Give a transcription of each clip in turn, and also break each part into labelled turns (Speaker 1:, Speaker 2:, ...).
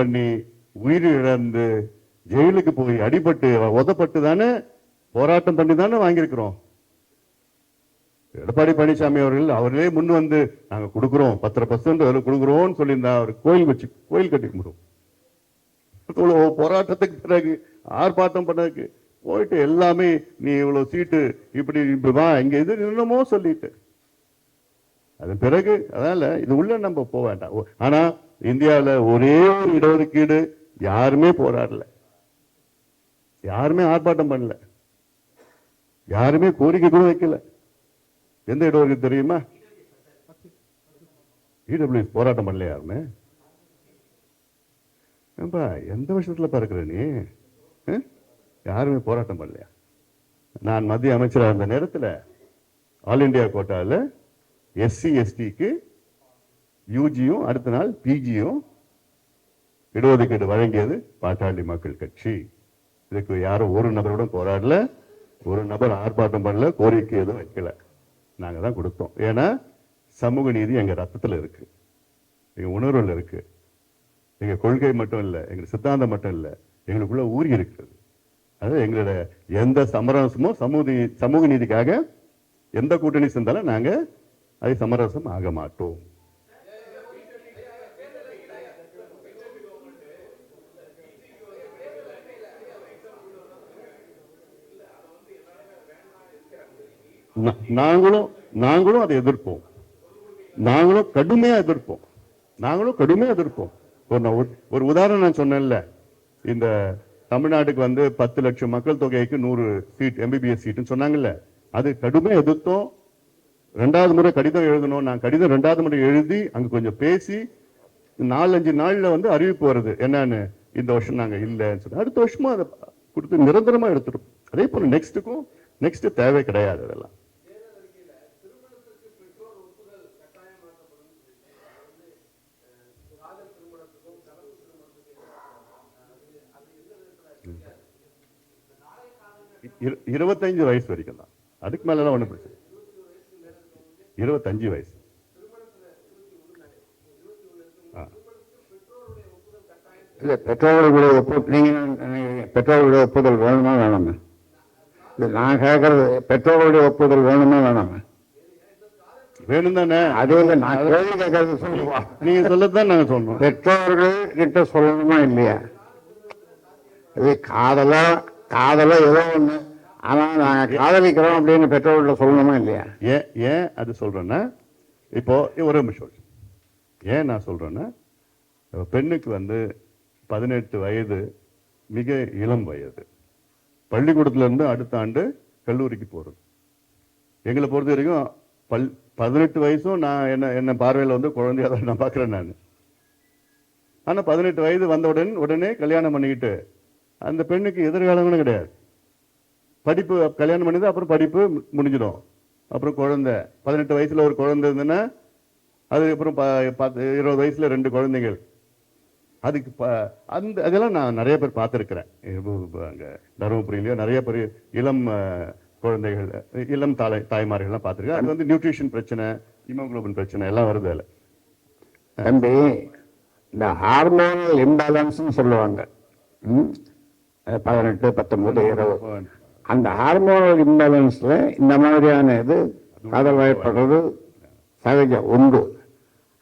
Speaker 1: பண்ணி உயிர் இழந்து ஜெயிலுக்கு போய் அடிபட்டு உதப்பட்டு தானே போராட்டம் பண்ணி தானே வாங்கியிருக்கிறோம். எடப்பாடி பழனிசாமி அவர்கள் அவர்களே முன் வந்து நாங்க கொடுக்குறோம் பத்தரை பர்சன்ட் கொடுக்குறோம்னு சொல்லியிருந்தா அவர் கோயில் வச்சு கோயில் கட்டி கும்பிடுவோம். போராட்டத்துக்கு பிறகு ஆர்ப்பாட்டம் பண்ணதுக்கு போயிட்டு எல்லாமே நீ இவ்வளவு சீட்டு இப்படி இப்படி இங்கே இது என்னமோ சொல்லிட்டு அதன் பிறகு அதனால இது உள்ள நம்ம போக வேண்டாம். ஓ- ஆனா இந்தியாவில் ஒரே ஒரு இடஒதுக்கீடு யாருமே போராடல. யாருமே ஆர்ப்பாட்டம் பண்ணல. யாருமே கோரிக்கை கூட வைக்கல. எந்த இடஒதுக்கீடு தெரியுமா? இடபிள்யூ போராட்டம் பண்ணல யாருமே. ஏன்பா எந்த வருஷத்துல பறக்கிற நீ? யாருமே போராட்டம் பண்ணலையா? நான் மத்திய அமைச்சராக இருந்த நேரத்தில் ஆல் இந்தியா கோட்டாவில் எஸ்சி எஸ்டிக்கு யூஜியும் அடுத்த நாள் பிஜியும் இடஒதுக்கீடு வழங்கியது பாட்டாளி மக்கள் கட்சி. இதுக்கு யாரும் ஒரு நபரோட போராடல ஒரு நபர் ஆர்ப்பாட்டம் பண்ணல கோரிக்கை எதுவும் வைக்கல. நாங்க தான் கொடுத்தோம். ஏன்னா சமூக நீதி எங்க ரத்தத்துல இருக்கு. எங்கள் உணர்வுல இருக்கு. எங்க கொள்கை மட்டும் இல்லை எங்கள் சித்தாந்தம் மட்டும் இல்லை எங்களுக்குள்ள ஊறி இருக்கிறது. அது எங்களோட எந்த சமரசமும் சமூக நீ- சமூக நீதிக்காக எந்த கூட்டணி சேர்ந்தாலும் நாங்க அது சமரசம் ஆக மாட்டோம். நாங்களும் நாங்களும் அதை எதிர்ப்போம். நாங்களும் கடுமையா எதிர்ப்போம். நாங்களும் கடுமையா எதிர்ப்போம். ஒரு ஒரு- உதாரணம் நான் சொன்னேன்ல. இந்த தமிழ்நாட்டுக்கு வந்து பத்து லட்சம் மக்கள் தொகைக்கு நூறு சீட் எம்பிபிஎஸ் சீட்டுன்னு சொன்னாங்கல்ல. அது கடுமையா எதிர்த்தோம். ரெண்டாவது முறை கடிதம் எழுதணும். நான் கடிதம் ரெண்டாவது முறை எழுதி அங்க கொஞ்சம் பேசி நாலஞ்சு நாளில் வந்து அறிவிப்பு வருது. என்னன்னு? இந்த வருஷம் நாங்க இல்லைன்னு சொல்லி. அடுத்த வருஷமும் அதை கொடுத்து நிரந்தரமா எடுத்துரும். அதே போல நெக்ஸ்ட்டுக்கும் நெக்ஸ்ட் தேவை கிடையாது அதெல்லாம். இரு- இருபத்தஞ்சு வயசு வரைக்கும் தான். அதுக்கு மேலாம் ஒண்ணும் பிரச்சனை இருபத்தஞ்சு வயசு.
Speaker 2: இல்ல பெற்றோர்களுடைய ஒப்பு நீங்க என்ன நினைக்கிறீங்க? பெற்றோர்களுடைய ஒப்புதல் வேணுமா வேணாமா? இல்ல நான் கேட்கறது பெற்றோர்களுடைய ஒப்புதல் வேணுமா வேணாமா?
Speaker 1: வேணும் தானே
Speaker 2: அது இல்ல நான் கேள்வி கேட்கறது சொல்லுவா.
Speaker 1: நீங்க சொல்லத்தான் நாங்க சொன்னோம்
Speaker 2: பெற்றோர்கள் கிட்ட சொல்லணுமா இல்லையா? இது காதலா காதலா ஏதோ ஒண்ணு. ஆனா நாங்க காதலிக்கிறோம் அப்படின்னு பெற்றோர்கள்ட்ட சொல்லணுமா இல்லையா?
Speaker 1: ஏன் ஏன் அது சொல்றேன்னா இப்போ ஒரு நிமிஷம் ஏன் நான் சொல்றேன்னா இப்ப பெண்ணுக்கு வந்து பதினெட்டு வயது மிக இளம் வயது. பள்ளிக்கூடத்துல இருந்து அடுத்த ஆண்டு கல்லூரிக்கு போறது. எங்களை பொறுத்த வரைக்கும் பல் பதினெட்டு வயசும் நான் என்ன என்ன பார்வையில் வந்து குழந்தையா தான் நான் பார்க்குறேன் நான். ஆனா பதினெட்டு வயது வந்த உடனே உடனே கல்யாணம் பண்ணிக்கிட்டு அந்த பெண்ணுக்கு எதிர்காலம் கூட கிடையாது. படிப்பு கல்யாணம் பண்ணது அப்புறம் படிப்பு முடிஞ்சிடும். அப்புறம் குழந்தை. பதினெட்டு வயசுல ஒரு குழந்தை இருந்ததுன்னா அதுக்கப்புறம் பத்து இருபது வயசுல ரெண்டு குழந்தைகள். அதுக்கு ப- அந்த அதெல்லாம் நான் நிறைய பேர் பார்த்துருக்கிறேன். அங்க தருமபுரியிலயோ நிறைய பேர் இளம் குழந்தைகள் இளம் தாய் தாய்மார்கள்லாம் பார்த்துருக்கேன். அது வந்து நியூட்ரிஷன் பிரச்சனை ஹீமோகுளோபின் பிரச்சனை எல்லாம் வருது அதில்.
Speaker 2: தம்பி இந்த ஹார்மோனல் இம்பேலன்ஸ்னு சொல்லுவாங்க. பதினெட்டு பத்தொன்பது இருபது. அந்த ஹார்மோனல் இம்பேலன்ஸில் இந்த மாதிரியான இது காதல் வயப்படுறது சகஜம் உண்டு.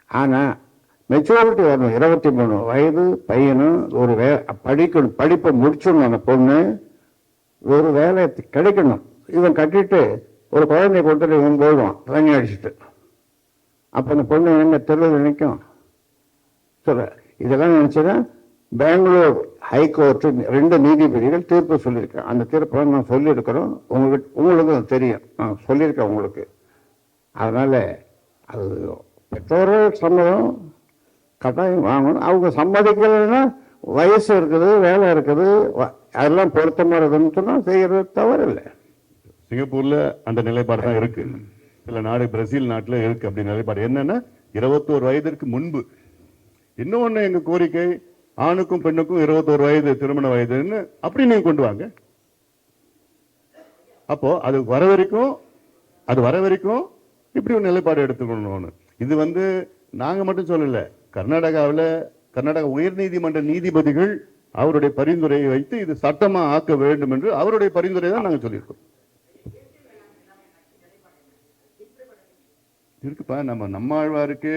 Speaker 2: ஆனால் மெச்சூரிட்டி வரணும். இருபத்தி மூணு வயது பையனும் ஒரு வே படிக்கணும். படிப்பை முடிச்சிடணும். அந்த பொண்ணு ஒரு வேலை கிடைக்கணும். இவன் கட்டிட்டு ஒரு குழந்தைய கொடுத்துட்டு இவன் போயிடுவான். தண்ணி அடிச்சுட்டு. அப்போ அந்த பொண்ணு என்ன தெருவில் நினைக்கும் சொல்ற இதெல்லாம் நினச்சிதான் பெங்களூர் ஹைகோர்ட்டு ரெண்டு நீதிபதிகள் தீர்ப்பு சொல்லியிருக்கேன் அந்த தீர்ப்பை நான் சொல்லியிருக்கிறோம். உங்களுக்கு உங்களுக்கு தெரியும். நான் சொல்லியிருக்கேன் உங்களுக்கு. அதனால் அது பெற்றோர்கள் சம்மதம் கட்டாயம் வாங்கணும். அவங்க சம்மதிக்கலைன்னா வயசு இருக்குது வேலை இருக்குது அதெல்லாம் பொருத்தமாக இருக்குதுன்னு சொன்னால் செய்கிறது தவறில்லை.
Speaker 1: சிங்கப்பூரில் அந்த நிலைப்பாடு தான் இருக்கு. சில நாடு பிரேசில் நாட்டில் இருக்கு அப்படி நிலைப்பாடு. என்னன்னா இருபத்தோரு வயதிற்கு முன்பு. இன்னொன்று எங்கள் கோரிக்கை ஆணுக்கும் பெண்ணுக்கும் இருபத்தோரு வயது திருமண வயதுன்னு அப்படி நீங்க கொண்டு வாங்க. அப்போ அது வர வரைக்கும் அது வர வரைக்கும் இப்படி ஒரு நிலைப்பாடு எடுத்துக்கணும்னு. இது வந்து நாங்க மட்டும் சொல்லல. கர்நாடகாவில் கர்நாடக உயர்நீதிமன்ற நீதிபதிகள் அவருடைய பரிந்துரையை வைத்து இது சட்டமா ஆக்க வேண்டும் என்று அவருடைய பரிந்துரை தான் நாங்க சொல்லியிருக்கோம். இருக்குப்பா நம்ம நம்மாழ்வாருக்கு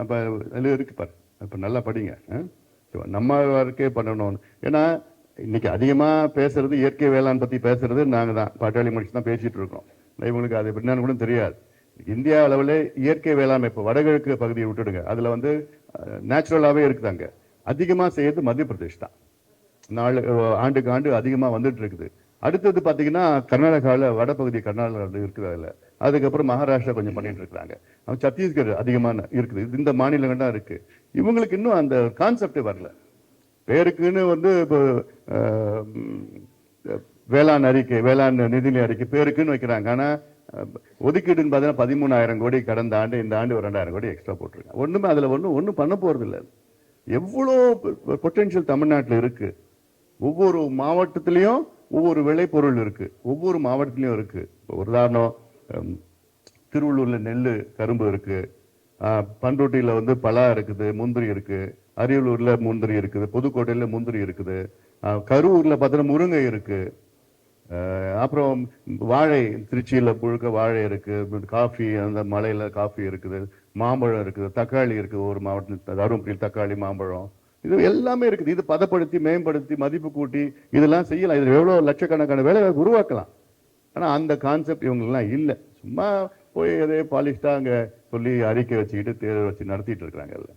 Speaker 1: அப்ப அதுல இருக்கு பாரு. இப்ப நல்லா படிங்க நம்ம இப்ப பண்ணணும். ஏன்னா இன்னைக்கு அதிகமாக பேசுறது இயற்கை வேளாண் பற்றி பேசுறது நாங்கள் தான். பாட்டாளி முடிச்சு தான் பேசிட்டு இருக்கோம். இவங்களுக்கு அது என்னன்னு கூட தெரியாது. இந்தியா அளவில் இயற்கை வேளாண்மை இப்போ வடகிழக்கு பகுதியை விட்டுடுங்க. அதில் வந்து நேச்சுரலாகவே இருக்குது அங்கே அதிகமாக செய்யறது மத்திய பிரதேஷ் தான். நாலு ஆண்டுக்கு ஆண்டு அதிகமாக வந்துட்டு இருக்குது. அடுத்தது பார்த்தீங்கன்னா கர்நாடகாவில் வடபகுதி கர்நாடகாவில் இருக்குது அதில். அதுக்கப்புறம் மகாராஷ்டிரா கொஞ்சம் பண்ணிட்டு இருக்கிறாங்க. சத்தீஸ்கர் அதிகமான இருக்குது. இது இந்த மாநிலங்கள் தான் இருக்குது இவங்களுக்கு இன்னும் அந்த கான்செப்டே வரல. பேருக்குன்னு வந்து இப்போ வேளாண் அறிக்கை வேளாண் நிதிநிலை அறிக்கை பேருக்குன்னு வைக்கிறாங்க. ஆனால் ஒதுக்கீடுன்னு பார்த்தீங்கன்னா பதிமூணாயிரம் கோடி கடந்த ஆண்டு இந்த ஆண்டு ஒரு ரெண்டாயிரம் கோடி எக்ஸ்ட்ரா போட்டிருக்காங்க. ஒன்றுமே அதில் ஒன்றும் ஒன்றும் பண்ண போகிறது இல்லை எவ்வளோ பொட்டென்ஷியல் தமிழ்நாட்டில் இருக்குது ஒவ்வொரு மாவட்டத்திலையும் ஒவ்வொரு விளைபொருள் இருக்குது ஒவ்வொரு மாவட்டத்திலையும் இருக்குது இப்போ ஒரு உதாரணம் திருவள்ளூரில் நெல் கரும்பு இருக்குது பண்ருட்டியில் வந்து பலா இருக்குது முந்திரி இருக்குது அரியலூரில் முந்திரி இருக்குது புதுக்கோட்டையில் முந்திரி இருக்குது. கரூரில் கரூர்ல பார்த்தீங்கன்னா முருங்கை இருக்குது அப்புறம் வாழை திருச்சியில் புழுக்க வாழை இருக்குது காஃபி அந்த மலையில் காஃபி இருக்குது. மாம்பழம் இருக்குது தக்காளி இருக்குது ஒரு மாவட்டத்தில் தருமபுரியில் தக்காளி மாம்பழம். இது எல்லாமே இருக்குது. இது பதப்படுத்தி மேம்படுத்தி மதிப்பு கூட்டி இதெல்லாம் செய்யலாம். இதுல எவ்வளவு லட்சக்கணக்கான வேலை உருவாக்கலாம். ஆனா அந்த கான்செப்ட் இவங்கெல்லாம் இல்லை. சும்மா போய் அதே பாலிஷ்டா அங்க சொல்லி அறிக்கை வச்சுக்கிட்டு தேர்தல் வச்சு நடத்திட்டு இருக்கிறாங்கல்ல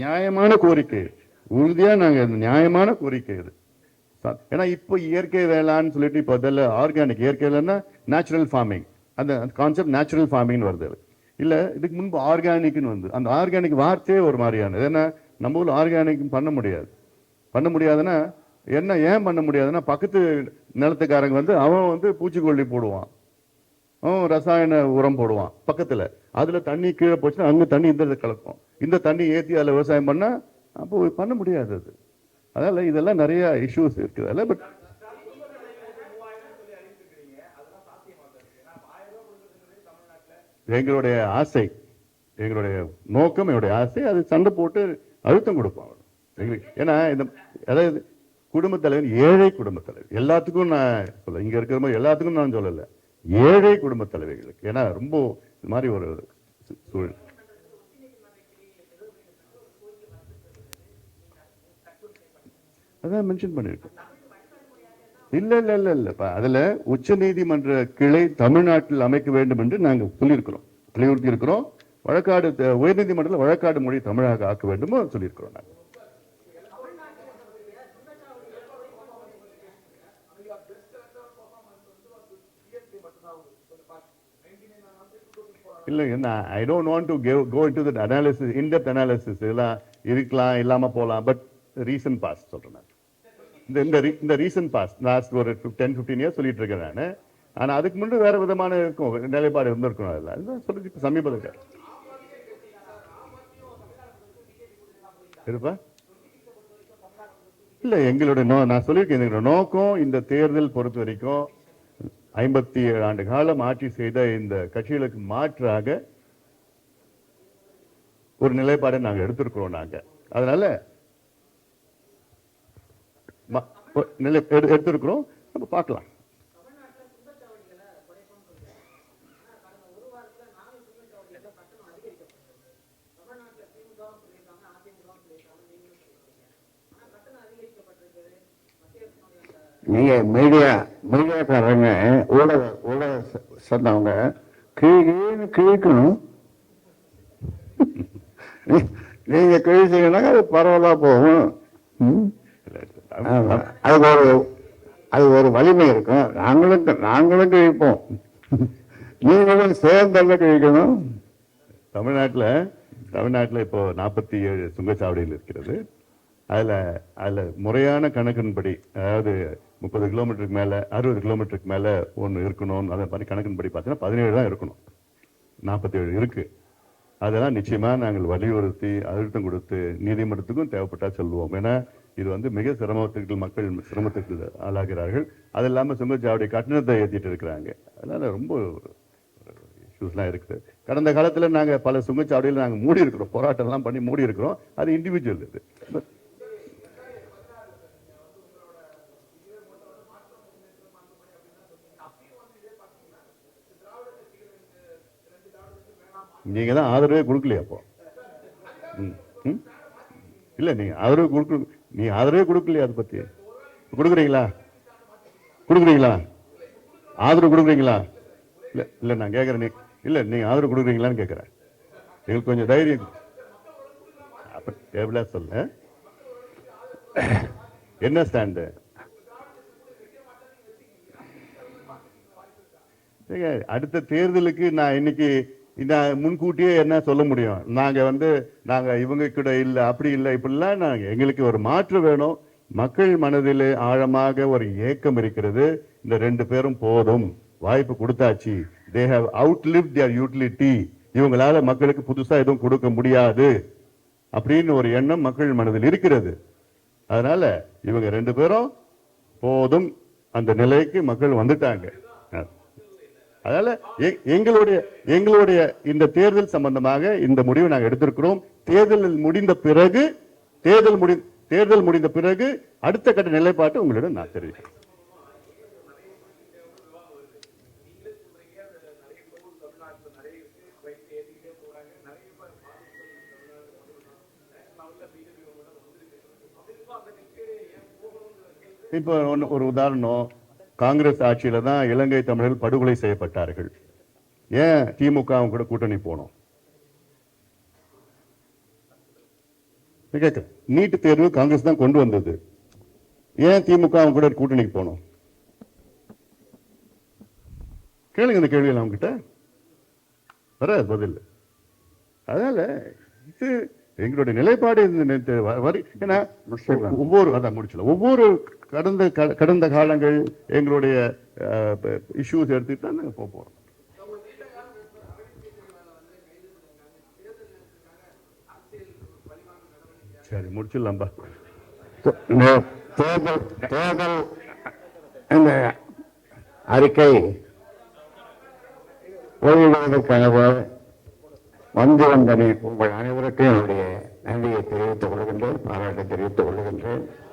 Speaker 1: நியாயமான கோரிக்கை. உறுதியா நாங்க நியாயமான கோரிக்கை இது. ஏன்னா இப்போ இயற்கை வேளான்னு சொல்லிட்டு இப்போ அதில் ஆர்கானிக் இயற்கை வேலைன்னா நேச்சுரல் ஃபார்மிங் அந்த கான்செப்ட் நேச்சுரல் ஃபார்மிங்னு வருது அது. இல்லை இதுக்கு முன்பு ஆர்கானிக்னு வந்து. அந்த ஆர்கானிக் வார்த்தையே ஒரு மாதிரியானது. ஏன்னா நம்ம ஊரில் ஆர்கானிக் பண்ண முடியாது. பண்ண முடியாதுன்னா என்ன ஏன் பண்ண முடியாதுன்னா பக்கத்து நிலத்துக்காரங்க வந்து அவன் வந்து பூச்சிக்கொல்லி போடுவான். அவன் ரசாயன உரம் போடுவான் பக்கத்தில். அதில் தண்ணி கீழே போச்சுன்னா அங்கே தண்ணி இந்த கலக்கும். இந்த தண்ணி ஏற்றி அதில் விவசாயம் பண்ணால் அப்போ பண்ண முடியாது அது. அதனால் இதெல்லாம் நிறையா இஷ்யூஸ் இருக்குது. அதில் பட் எங்களுடைய ஆசை எங்களுடைய நோக்கம் என்னுடைய ஆசை அது சண்டை போட்டு அழுத்தம் கொடுப்போம் எங்களுக்கு ஏன்னா இந்த அதாவது குடும்ப தலைவர் ஏழை குடும்ப தலைவர். எல்லாத்துக்கும் நான் சொல்ல இங்க இருக்கிற மாதிரி எல்லாத்துக்கும் நான் சொல்லல. ஏழை குடும்ப தலைவர்களுக்கு. ஏன்னா ரொம்ப இது மாதிரி ஒரு சூழல். அதான் மென்ஷன் பண்ணியிருக்கேன் இல்ல இல்ல இல்ல இல்ல. அதுல உச்ச நீதிமன்ற கிளை தமிழ்நாட்டில் அமைக்க வேண்டும் என்று நாங்க சொல்லியிருக்கிறோம். வலியுறுத்தி இருக்கிறோம். வழக்காடு உயர்நீதிமன்றத்தில் வழக்காடு மொழி தமிழாக ஆக்க வேண்டும் சொல்லியிருக்கிறோம் நாங்கள் இல்ல என்ன I don't want to go into that analysis in depth analysis இதெல்லாம் இருக்கலாம் இல்லாம போகலாம் பட் ரீசன் பாஸ் சொல்றேன் இந்த இந்த இந்த ரீசன் பாஸ் லாஸ்ட் ஒரு டென் ஃபிஃப்டீன் இயர்ஸ் சொல்லிட்டு இருக்கேன் நான். ஆனா அதுக்கு முன்னாடி வேற விதமான இருக்கும் நிலைப்பாடு இருந்திருக்கும் அதில். அதுதான் சமீபத்தில் இருப்பா இல்லை எங்களுடைய நோ நான் சொல்லியிருக்கேன் எங்களோட நோக்கம் இந்த தேர்தல் பொறுத்த வரைக்கும் ஐம்பத்தி ஏழு ஆண்டு காலம் ஆட்சி செய்த இந்த கட்சிகளுக்கு மாற்றாக ஒரு நிலைப்பாடை நாங்க எடுத்திருக்கிறோம் நாங்க. அதனால எடுத்திருக்கிறோம். நம்ம பார்க்கலாம்.
Speaker 2: நீங்கள் மீடியா மீடியாக்காரங்க ஊடக ஊடக சொன்னவங்க கிழி கிழிக்கணும். நீங்கள் நீங்க அது பரவலாக போகும். ம்? அதுக்கு ஒரு அது ஒரு வலிமை இருக்கும். நாங்களும் நாங்களும் கிழிப்போம் நீங்களும் சேர்ந்தல்ல கிழிக்கணும்
Speaker 1: தமிழ்நாட்டில் தமிழ்நாட்டில் இப்போ நாற்பத்தி ஏழு சுங்கச்சாவடிகள் இருக்கிறது. அதில் அதில் முறையான கணக்கின்படி அதாவது முப்பது கிலோமீட்டருக்கு மேலே அறுபது கிலோமீட்டருக்கு மேலே ஒன்று இருக்கணும் அதை மாதிரி கணக்கின்படி பார்த்தீங்கன்னா பதினேழு தான் இருக்கணும். நாற்பத்தி ஏழு இருக்குது அதெல்லாம் நிச்சயமாக நாங்கள் வலியுறுத்தி அழுத்தம் கொடுத்து நீதிமன்றத்துக்கும் தேவைப்பட்டால் சொல்லுவோம் ஏன்னா இது வந்து மிக சிரமத்துக்கு மக்கள் சிரமத்துக்கு ஆளாகிறார்கள். அது இல்லாம சுங்கச்சாவடி கட்டணத்தை ஏத்திட்டு இருக்கிறாங்க. அதனால ரொம்ப இஷ்யூஸ்லாம் இருக்குது. கடந்த காலத்துல நாங்க பல சுங்கச்சாவடியில் நாங்க மூடி இருக்கிறோம். போராட்டம் எல்லாம் பண்ணி மூடி இருக்கிறோம். அது இண்டிவிஜுவல் இது. நீங்கள் தான் ஆதரவே கொடுக்கலையா அப்போ. ம், ம்? இல்ல நீங்க ஆதரவு கொடுக்க நீ ஆதரவே கொடுக்கலையா அதை பத்தி. கொடுக்குறீங்களா? கொடுக்குறீங்களா? ஆதரவு கொடுக்குறீங்களா? இல்லை இல்லை நான் கேட்குறேன் நீ இல்லை நீங்கள் ஆதரவு கொடுக்குறீங்களான்னு கேட்குறேன் எங்களுக்கு கொஞ்சம் தைரியம் அப்போ டேபிளாக சொல்ல. என்ன ஸ்டாண்டு? ஏங்க, அடுத்த தேர்தலுக்கு நான் இன்னைக்கு நான் முன்கூட்டியே என்ன சொல்ல முடியும்? நாங்க வந்து நாங்க இவங்க கூட இல்லை அப்படி இல்லை இப்படிலாம் நாங்கள் எங்களுக்கு ஒரு மாற்று வேணும். மக்கள் மனதில் ஆழமாக ஒரு ஏக்கம் இருக்கிறது. இந்த ரெண்டு பேரும் போதும். வாய்ப்பு கொடுத்தாச்சு. They have outlive their utility இவங்களால மக்களுக்கு புதுசா எதுவும் கொடுக்க முடியாது. அப்படின்னு ஒரு எண்ணம் மக்கள் மனதில் இருக்கிறது. அதனால இவங்க ரெண்டு பேரும் போதும். அந்த நிலைக்கு மக்கள் வந்துட்டாங்க. அதனால எங்களுடைய எங்களுடைய இந்த தேர்தல் சம்பந்தமாக இந்த முடிவை நாங்கள் எடுத்திருக்கிறோம். தேர்தல் முடிந்த பிறகு தேர்தல் முடி தேர்தல் முடிந்த பிறகு அடுத்த கட்ட நிலைப்பாட்டை உங்களிடம் நான் தெரிவிக்கிறேன். இப்போ ஒண்ணு- ஒரு உதாரணம். காங்கிரஸ் ஆட்சியில தான் இலங்கை தமிழர்கள் படுகொலை செய்யப்பட்டார்கள். ஏன் திமுக அவங்க கூட கூட்டணி போனோம்? கேட்க நீட் தேர்வு காங்கிரஸ் தான் கொண்டு வந்தது. ஏன் திமுக அவங்க கூட கூட்டணிக்கு போனோம்? கேளுங்க இந்த கேள்வியில் அவங்க கிட்ட வராது பதில். அதனால இது எங்களுடைய நிலைப்பாடு ஏன்னா. ஒவ்வொரு அதான் முடிச்சல ஒவ்வொரு கடந்த கடந்த காலங்கள் எங்களுடைய இஷ்யூஸ் எடுத்துட்டு தான் நாங்க போக போறோம். சரி முடிச்சிடலாம்பா.
Speaker 2: தேர்தல் தேர்தல் அறிக்கை வெளியிடுவதற்காக வந்து வந்த உங்கள் அனைவருக்கும் என்னுடைய நன்றியை தெரிவித்துக் கொள்கின்றேன் பாராட்டை தெரிவித்துக் கொள்கின்றேன்.